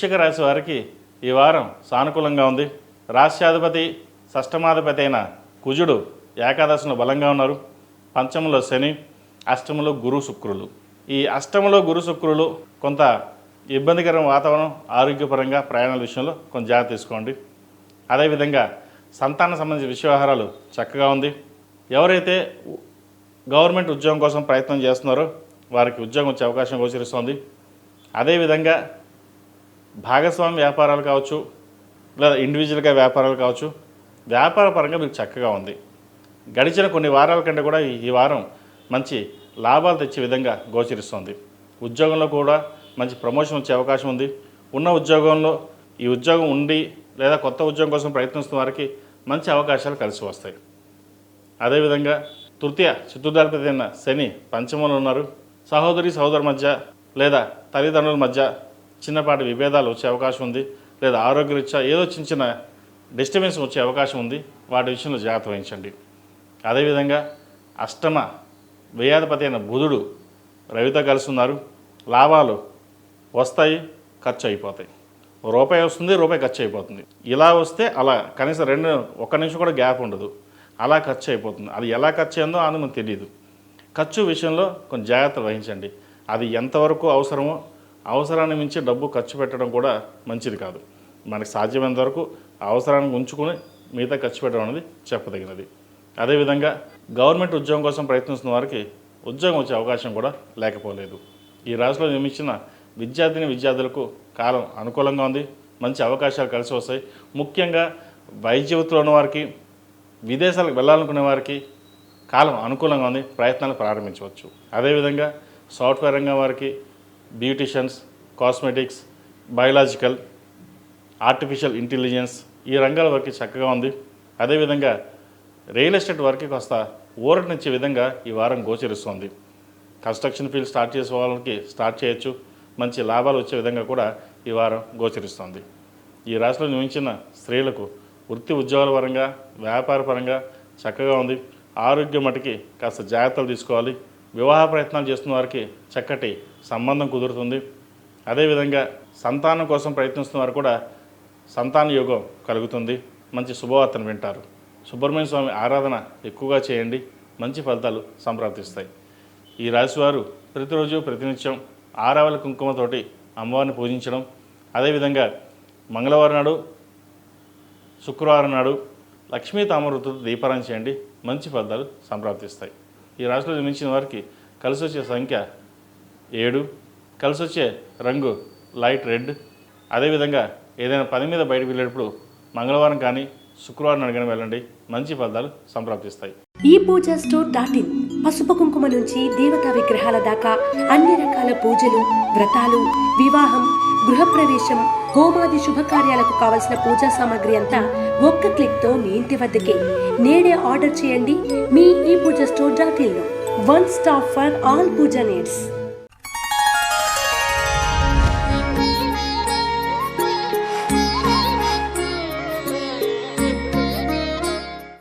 వృశ్చిక రాశి వారికి ఈ వారం సానుకూలంగా ఉంది. రాష్ట్రాధిపతి షష్టమాధిపతి అయిన కుజుడు ఏకాదశిలో బలంగా ఉన్నారు. పంచములో శని అష్టములో గురు శుక్రులు. ఈ అష్టములో గురు శుక్రులు కొంత ఇబ్బందికరమైన వాతావరణం ఆరోగ్యపరంగా ప్రయాణాల విషయంలో కొంచెం జాగ్రత్త తీసుకోండి. అదేవిధంగా సంతాన సంబంధించిన విషయ చక్కగా ఉంది. ఎవరైతే గవర్నమెంట్ ఉద్యోగం కోసం ప్రయత్నం చేస్తున్నారో వారికి ఉద్యోగం వచ్చే అవకాశం గోచరిస్తోంది. అదేవిధంగా భాగస్వామి వ్యాపారాలు కావచ్చు లేదా ఇండివిజువల్గా వ్యాపారాలు కావచ్చు వ్యాపార పరంగా మీకు చక్కగా ఉంది. గడిచిన కొన్ని వారాల కంటే కూడా ఈ- వారం మంచి లాభాలు తెచ్చే విధంగా గోచరిస్తుంది. ఉద్యోగంలో కూడా మంచి ప్రమోషన్ వచ్చే అవకాశం ఉంది. ఉన్న ఉద్యోగంలో ఈ ఉద్యోగం ఉండి లేదా కొత్త ఉద్యోగం కోసం ప్రయత్నిస్తున్న వారికి మంచి అవకాశాలు కలిసి వస్తాయి. అదేవిధంగా తృతీయ చతుర్థాధిపతి అయిన శని పంచమంలో ఉన్నారు. సహోదరి సహోదరు మధ్య లేదా తల్లిదండ్రుల మధ్య చిన్నపాటి విభేదాలు వచ్చే అవకాశం ఉంది. లేదా ఆరోగ్యరీత్యా ఏదో చిన్న చిన్న డిస్టర్బెన్స్ వచ్చే అవకాశం ఉంది. వాటి విషయంలో జాగ్రత్త వహించండి. అదేవిధంగా అష్టమ వ్యయాధిపతి అయిన బుధుడు రవితో కలిసి ఉన్నారు లాభాలు వస్తాయి ఖర్చు అయిపోతాయి. రూపాయి వస్తుంది రూపాయి ఖర్చు అయిపోతుంది. ఇలా వస్తే అలా కనీసం రెండు ఒక్క నిమిషం కూడా గ్యాప్ ఉండదు. అలా ఖర్చు అయిపోతుంది. అది ఎలా ఖర్చు అయిందో అని మనకు తెలియదు ఖర్చు విషయంలో కొంచెం జాగ్రత్త వహించండి. అది ఎంతవరకు అవసరమో అవసరాన్ని మించి డబ్బు ఖర్చు పెట్టడం కూడా మంచిది కాదు. మనకి సాధ్యమైనంత వరకు అవసరానికి ఉంచుకుని మిగతా ఖర్చు పెట్టడం అనేది చెప్పదగినది. అదేవిధంగా గవర్నమెంట్ ఉద్యోగం కోసం ప్రయత్నిస్తున్న వారికి ఉద్యోగం వచ్చే అవకాశం కూడా లేకపోలేదు. ఈ రాశిలో నిర్మించిన విద్యార్థిని విద్యార్థులకు కాలం అనుకూలంగా ఉంది. మంచి అవకాశాలు కలిసి వస్తాయి. ముఖ్యంగా వైద్య వృత్తిలో విదేశాలకు వెళ్ళాలనుకునే వారికి కాలం అనుకూలంగా ఉంది. ప్రయత్నాలు ప్రారంభించవచ్చు. అదేవిధంగా సాఫ్ట్వేర్ రంగం వారికి beauticians cosmetics biological artificial intelligence ఈ రంగాల వరకు చక్కగా ఉంది. అదేవిధంగా రియల్ ఎస్టేట్ వరకు కాస్త ఊరటనిచ్చే విధంగా ఈ వారం గోచరిస్తుంది. కన్స్ట్రక్షన్ ఫీల్డ్ స్టార్ట్ చేసే వాళ్ళకి స్టార్ట్ చేయొచ్చు. మంచి లాభాలు వచ్చే విధంగా కూడా ఈ వారం గోచరిస్తుంది. ఈ రాశిలో నియమించిన స్త్రీలకు వృత్తి ఉద్యోగాల పరంగా వ్యాపార పరంగా చక్కగా ఉంది. ఆరోగ్యం మటుకి కాస్త జాగ్రత్తలు తీసుకోవాలి. వివాహ ప్రయత్నాలు చేస్తున్న వారికి చక్కటి సంబంధం కుదురుతుంది. అదేవిధంగా సంతానం కోసం ప్రయత్నిస్తున్న వారు కూడా సంతాన యోగం కలుగుతుంది. మంచి శుభవార్తను వింటారు. సుబ్రహ్మణ్య స్వామి ఆరాధన ఎక్కువగా చేయండి. మంచి ఫలితాలు సంప్రాప్తిస్తాయి. ఈ రాశివారు ప్రతిరోజు ప్రతినిత్యం ఆరావళి కుంకుమతోటి అమ్మవారిని పూజించడం. అదేవిధంగా మంగళవారం నాడు శుక్రవారం నాడు లక్ష్మీ తామరతో దీపారాయణ చేయండి. మంచి ఫలితాలు సంప్రాప్తిస్తాయి. ఈ రాశిలో జన్మించిన వారికి కలిసి వచ్చే సంఖ్య ఏడు. కలిసి వచ్చే రంగు లైట్ రెడ్. అదేవిధంగా ఏదైనా పని మీద బయటకు వెళ్ళేటప్పుడు మంగళవారం కానీ శుక్రవారం అడిగిన వెళ్ళండి. మంచి ఫలితాలు సంప్రాప్తిస్తాయి. ఈ పూజా స్టోర్ డాట్ ఇన్. పసుపు కుంకుమ నుంచి దేవతా విగ్రహాల దాకా అన్ని రకాల పూజలు వ్రతాలు వివాహం గృహప్రవేశం హోమాది శుభకార్యాలకు కావలసిన పూజా సామాగ్రి అంతా ఒక్క క్లిక్తో మీ ఇంటి వద్దకే. నేడే ఆర్డర్ చేయండి. మీ ఈ Puja store dot ఇన్లో one stop for all puja needs.